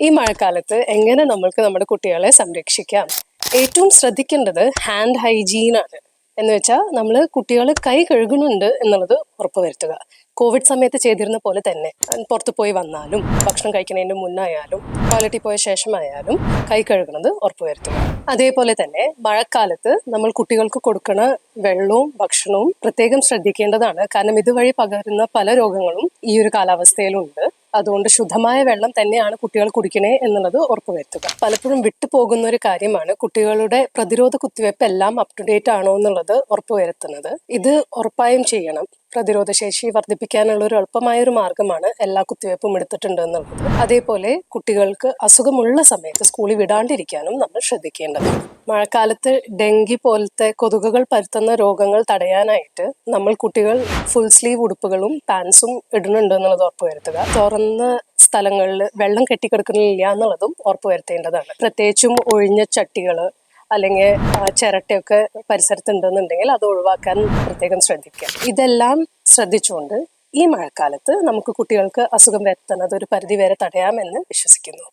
ഈ മഴക്കാലത്ത് എങ്ങനെ നമ്മൾക്ക് നമ്മുടെ കുട്ടികളെ സംരക്ഷിക്കാം? ഏറ്റവും ശ്രദ്ധിക്കേണ്ടത് ഹാൻഡ് ഹൈജീൻ ആണ്. എന്ന് വെച്ചാൽ നമ്മൾ കുട്ടികൾ കൈ കഴുകുന്നുണ്ട് എന്നുള്ളത് ഉറപ്പുവരുത്തുക കോവിഡ് സമയത്ത് ചെയ്തിരുന്ന പോലെ തന്നെ പുറത്തു പോയി വന്നാലും ഭക്ഷണം കഴിക്കുന്നതിന് മുന്നായാലും ടോയ്ലറ്റിൽ പോയ ശേഷമായാലും കൈ കഴുകുന്നത് ഉറപ്പുവരുത്തുക അതേപോലെ തന്നെ മഴക്കാലത്ത് നമ്മൾ കുട്ടികൾക്ക് കൊടുക്കുന്ന വെള്ളവും ഭക്ഷണവും പ്രത്യേകം ശ്രദ്ധിക്കേണ്ടതാണ്. കാരണം ഇതുവഴി പകരുന്ന പല രോഗങ്ങളും ഈ ഒരു കാലാവസ്ഥയിലുണ്ട്. അതുകൊണ്ട് ശുദ്ധമായ വെള്ളം തന്നെയാണ് കുട്ടികൾ കുടിക്കണേ എന്നുള്ളത് ഉറപ്പുവരുത്തുക പലപ്പോഴും വിട്ടുപോകുന്ന ഒരു കാര്യമാണ് കുട്ടികളുടെ പ്രതിരോധ കുത്തിവയ്പ്പ് എല്ലാം അപ് ടു ഡേറ്റ് ആണോ എന്നുള്ളത് ഉറപ്പുവരുത്തുന്നത് ഇത് ഉറപ്പായും ചെയ്യണം. പ്രതിരോധ ശേഷി വർദ്ധിപ്പിക്കാനുള്ള ഒരു എളുപ്പമായ ഒരു മാർഗമാണ് എല്ലാ കുത്തിവയ്പ്പും എടുത്തിട്ടുണ്ട് എന്നുള്ളത്. അതേപോലെ കുട്ടികൾക്ക് അസുഖമുള്ള സമയത്ത് സ്കൂളിൽ വിടാണ്ടിരിക്കാനും നമ്മൾ ശ്രദ്ധിക്കേണ്ടതാണ് മഴക്കാലത്ത് ഡെങ്കി പോലത്തെ കൊതുകുകൾ പരത്തുന്ന രോഗങ്ങൾ തടയാനായിട്ട് നമ്മൾ കുട്ടികൾ ഫുൾ സ്ലീവ് ഉടുപ്പുകളും പാൻസും ഇടുന്നുണ്ട് എന്നുള്ളത് ഉറപ്പുവരുത്തുക. തുറന്ന സ്ഥലങ്ങളിൽ വെള്ളം കെട്ടിക്കിടക്കുന്നില്ല എന്നുള്ളതും ഉറപ്പുവരുത്തേണ്ടതാണ്. പ്രത്യേകിച്ചും ഒഴിഞ്ഞ ചട്ടികൾ അല്ലെങ്കിൽ ചിരട്ടയൊക്കെ പരിസരത്തുണ്ടെന്നുണ്ടെങ്കിൽ അത് ഒഴിവാക്കാൻ പ്രത്യേകം ശ്രദ്ധിക്കുക. ഇതെല്ലാം ശ്രദ്ധിച്ചുകൊണ്ട് ഈ മഴക്കാലത്ത് നമുക്ക് കുട്ടികൾക്ക് അസുഖം വരുത്തുന്നത് ഒരു പരിധി വരെ തടയാമെന്ന് വിശ്വസിക്കുന്നു.